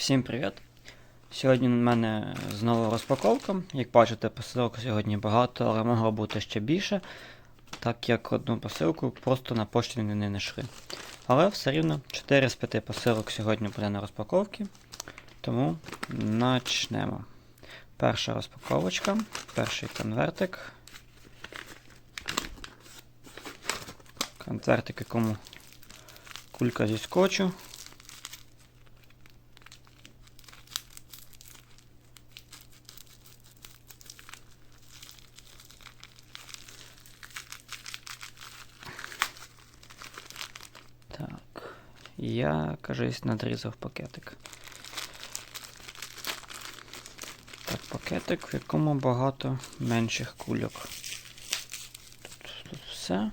Всім привіт! Сьогодні в мене знову розпаковка. Як бачите, посилок сьогодні багато, але могло бути ще більше, так як одну посилку просто на пошті не знайшли. Але все рівно 4 з 5 посилок сьогодні буде на розпаковці. Тому начнемо. Перша розпаковочка, перший конвертик. Конвертик, якому кулька зі скотчу. Так. Я, кажись, надрізав пакетик. Так, пакетик, в якому багато менших кульок. Тут, тут все.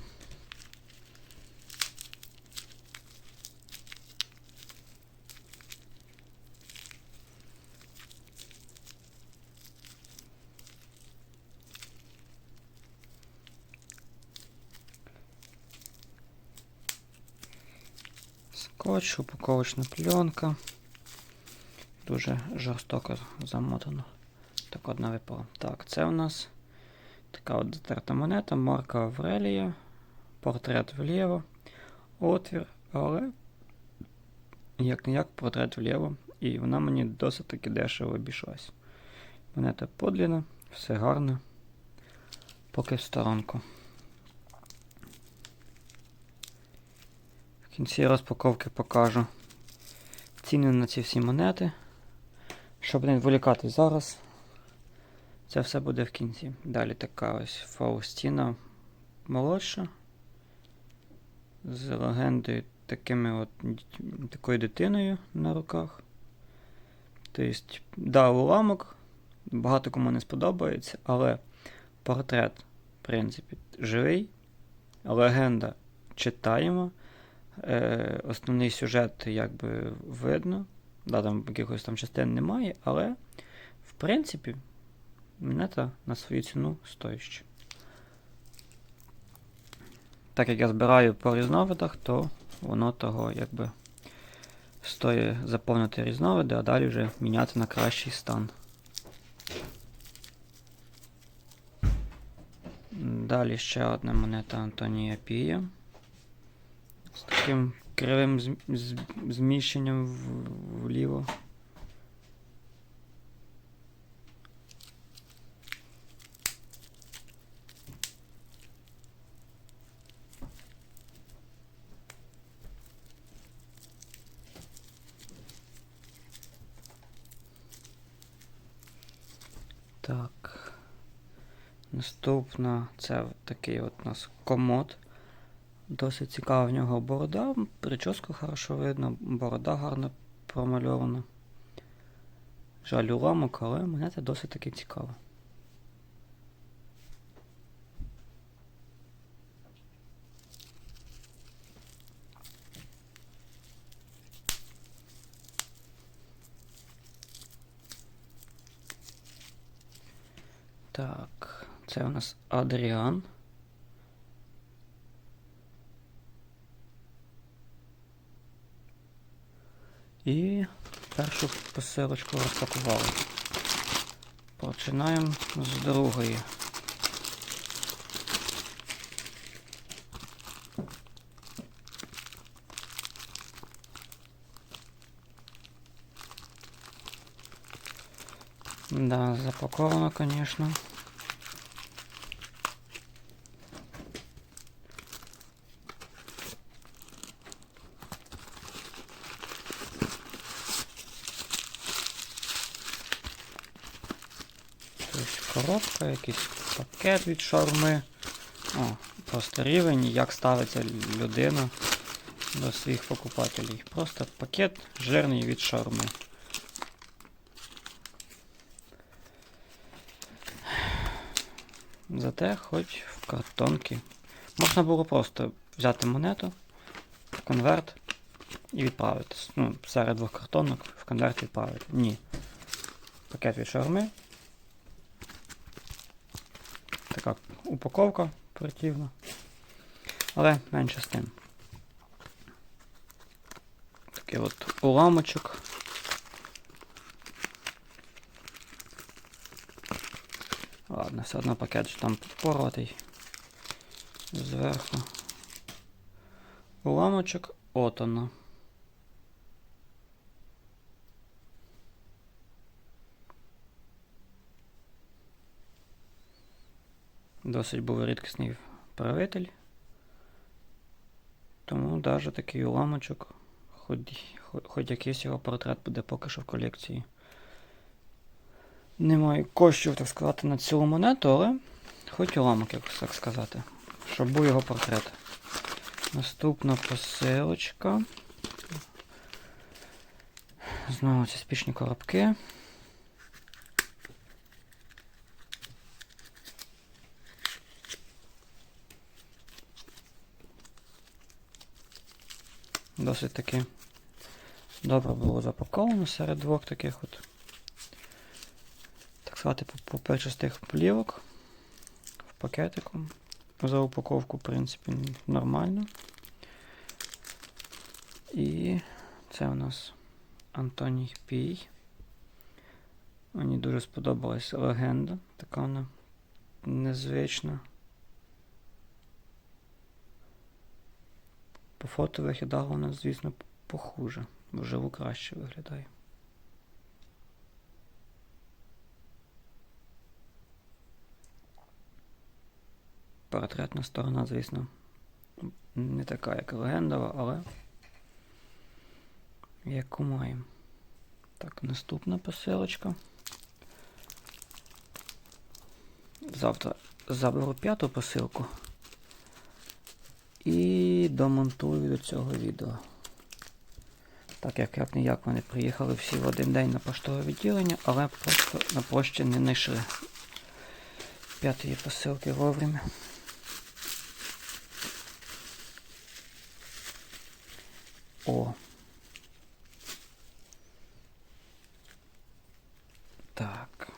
Скотч, упаковочна пленка. Дуже жорстоко замотано. Так одна випала. Так, це у нас така от затерта монета, марка Аврелія, портрет вліво, отвір, але як ніяк портрет вліво. І вона мені досить таки дешево обійшлась. Монета подліна, все гарно. Поки в сторонку. В кінці розпаковки покажу ціни на ці всі монети. Щоб не відволікати зараз, це все буде в кінці. Далі така ось Фаустіна молодша. З легендою такими от, такою дитиною на руках. Тобто, да, уламок. Багато кому не сподобається, але портрет, в принципі, живий. Легенда читаємо. Е, основний сюжет якби видно. Да, там якихось там частин немає, але в принципі монета на свою ціну стоїща. Так як я збираю по різновидах, то воно того якби стоїть заповнити різновиди, а далі вже міняти на кращий стан. Далі ще одна монета Антонія Пія з таким кривим зміщенням вліво. Так. Наступна це такий от у нас комод. Досить цікава в нього борода, прическу хорошо видно, борода гарно промальована. Жаль уламок, але монета досить таки цікава. Так, це у нас Адріан. І першу посилочку розпакували. Починаємо з другої. Да, запаковано, конечно. Тобто коробка, якийсь пакет від шаурми. О, просто рівень, як ставиться людина до своїх покупателів. Просто пакет жирний від шаурми. Зате хоч в картонки. Можна було просто взяти монету, конверт і відправити. Ну, серед двох картонок в конверт відправити. Ні. Пакет від шаурми. упаковка противна. Але менше з тим. Такий от уламочок. Ладно, все одно пакет там підпоротий. Зверху. Уламочок. От оно. Досить був рідкісний правитель. Тому навіть такий уламочок, хоч, хоч, якийсь його портрет буде поки що в колекції. Немає коштів, так сказати, на цілу монету, але хоч уламок, як так сказати. Щоб був його портрет. Наступна посилочка. Знову ці спішні коробки. Досить таки добре було запаковано серед двох таких от, так сказати, пупирчастих плівок в пакетику. За упаковку, в принципі, нормально. І це у нас Антоній Пій. Мені дуже сподобалась легенда, така вона незвична. По фото виглядала вона, звісно, похуже, вживу краще виглядає. Портретна сторона, звісно, не така, як легендова, але яку маємо. Так, наступна посилочка. Завтра заберу п'яту посилку і домонтую до цього відео. Так як як ніяк вони приїхали всі в один день на поштове відділення, але просто на пошті не знайшли п'ятої посилки вовремя. О. Так.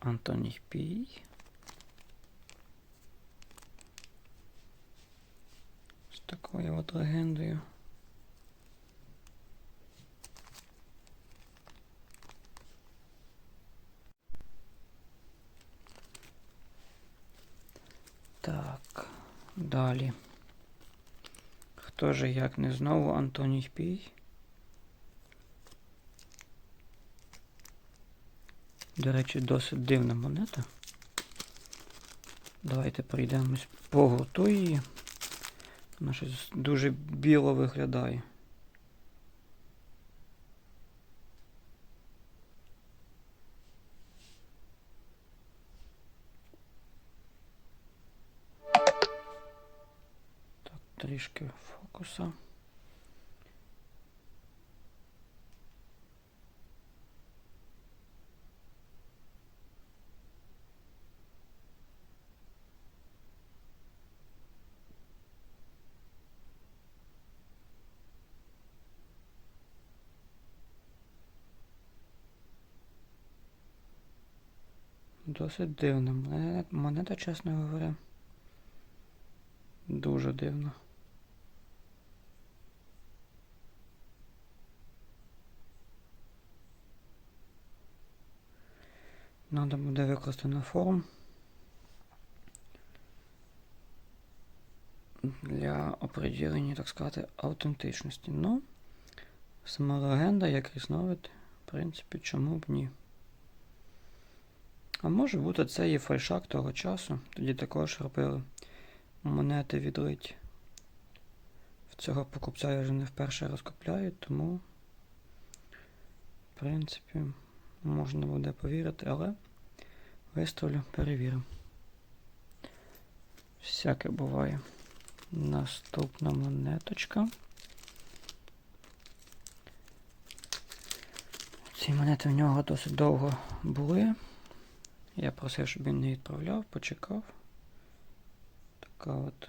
Антоній Пій. З такою от легендою. Так, далі. Хто же як не знову Антоній Пій? До речі, досить дивна монета. Давайте пройдемось по її. Вона щось дуже біло виглядає. Трішки фокуса. Досить дивна монета, монета, чесно говоря. Дуже дивно. Надо буде викласти на форум для оприділення, так сказати, автентичності. Ну, сама легенда, як різновид, в принципі, чому б ні. А може бути це і фальшак того часу. Тоді також робили монети відлиті. В цього покупця я вже не вперше розкупляю, тому, в принципі, можна буде повірити, але виставлю, перевірю. Всяке буває. Наступна монеточка. Ці монети в нього досить довго були. Я просив, щоб він не відправляв, почекав. Така от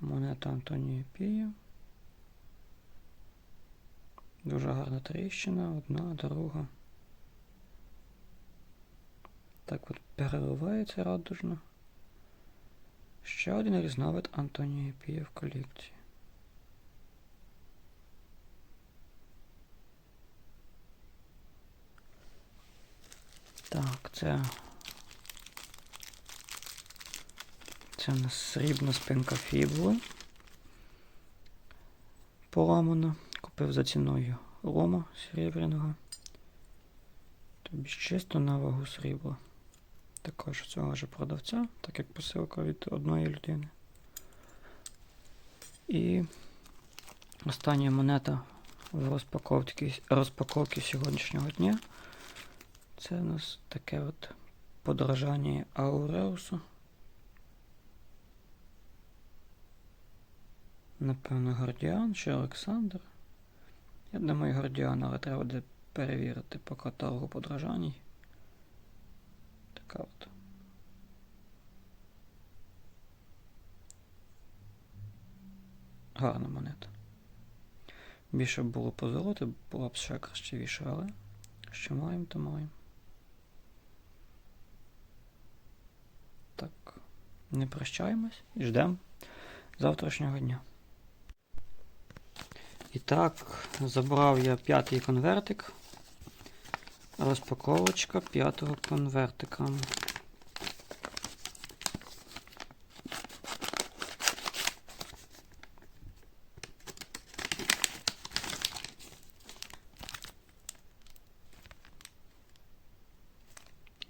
монета Антонія Пія. Дуже гарна тріщина, одна, друга. Так от переливається радужно. Ще один різновид Антонія Пія в колекції. Так, це. Це у нас срібна спинка фібули. Поламана. Купив за ціною лома серебряного. Тобі чисто на вагу срібла. Також цього ж продавця, так як посилка від одної людини. І остання монета в розпаковці, розпаковці сьогоднішнього дня. Це у нас таке от подорожання Ауреусу. Напевно, Гордіан чи Олександр. Я думаю, Гордіан, але треба буде перевірити по каталогу подорожань. Така от. Гарна монета. Більше б було по золоту, була б ще красивіше, але що маємо, то маємо. Так, не прощаємось і ждемо завтрашнього дня. І так, забрав я п'ятий конвертик. Розпаковочка п'ятого конвертика.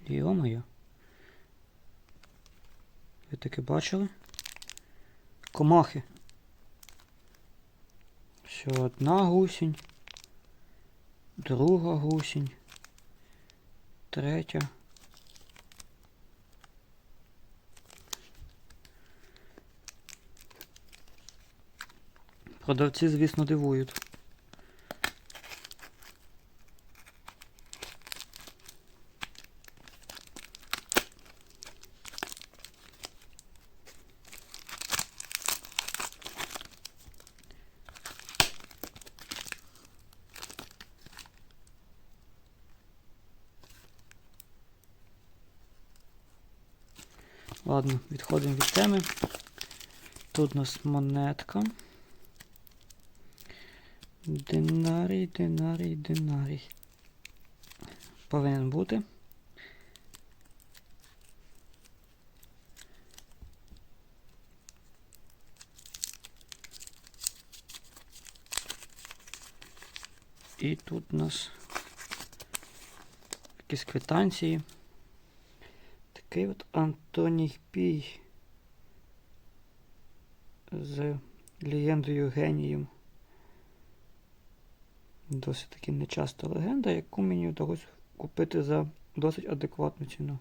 Йо-моє. Ви таке бачили? Комахи. Ще одна гусінь, друга гусінь, третя. Продавці, звісно, дивують. Ладно, відходимо від теми. Тут у нас монетка. Динарій, динарій, динарій. Повинен бути. І тут у нас якісь квитанції. Такий от Антоній Пій з легендою генієм. Досить таки нечаста легенда, яку мені вдалося купити за досить адекватну ціну.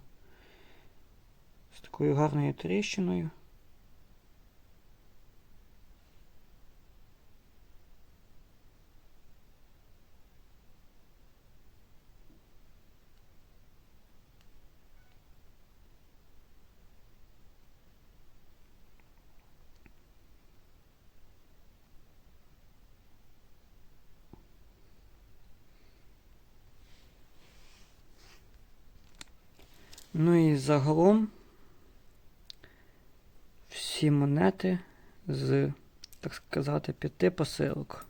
З такою гарною тріщиною. Ну і загалом всі монети з, так сказати, п'яти посилок.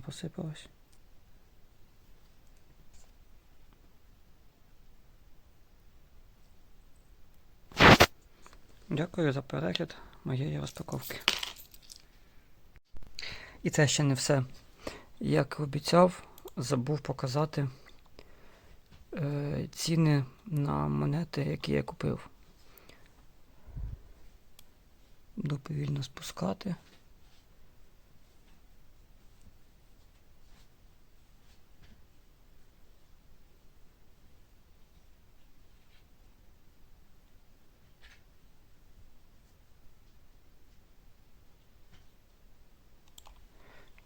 Одна посипалась. Дякую за перегляд моєї розпаковки. І це ще не все. Як обіцяв, забув показати е, ціни на монети, які я купив. Буду повільно спускати.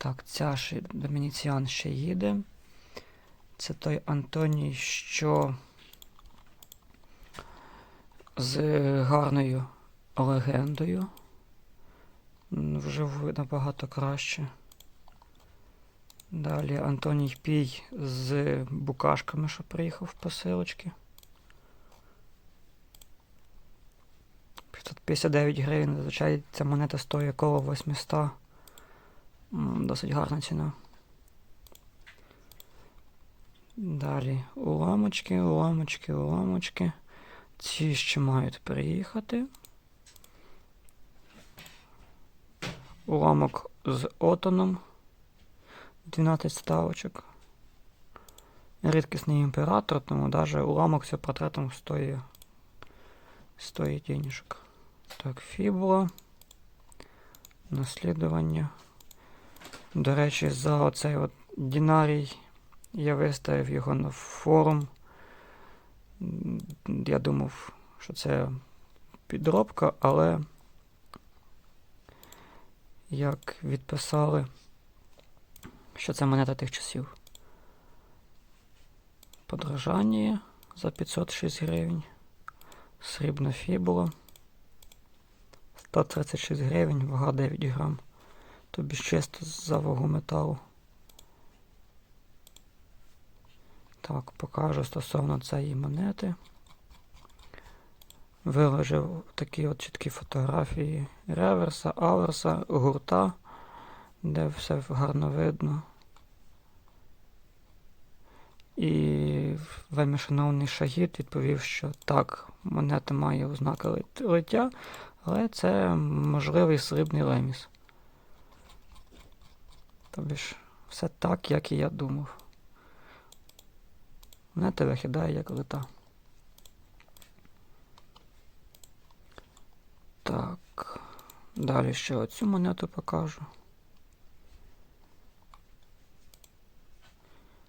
Так, ця ще Домініціан ще їде. Це той Антоній, що з гарною легендою. Вживу набагато краще. Далі Антоній Пій з букашками, що приїхав в посилочки. 559 гривень. Зазвичай ця монета стоїть коло 800. Досить гарна ціна. Далі уламочки, уламочки, уламочки. Ці ще мають приїхати. Уламок з отоном. 12 ставочок. Рідкісний імператор, тому навіть уламок з портретом стоїть, стоїть денежок. Так, фібула. Наслідування. До речі, за оцей от Дінарій я виставив його на форум. Я думав, що це підробка, але як відписали, що це монета тих часів. Подорожання за 506 гривень. Срібна фібула. 136 гривень, вага 9 грам. Тобі чисто за вагу металу. Так, покажу стосовно цієї монети. Виложив такі от чіткі фотографії реверса, аверса, гурта, де все гарно видно. І вельми шановний Шагіт відповів, що так, монета має ознаки лиття, але це можливий срібний леміс. Тобі ж все так, як і я думав. Монета виглядає як лита. Так. Далі ще оцю монету покажу.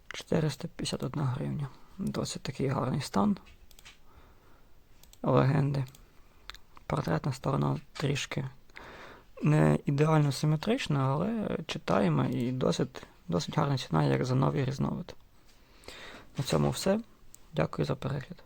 451 гривня. Досить такий гарний стан. Легенди. Портретна сторона трішки не ідеально симетрично, але читаємо і досить, досить гарна ціна, як за новий різновид. На цьому все. Дякую за перегляд.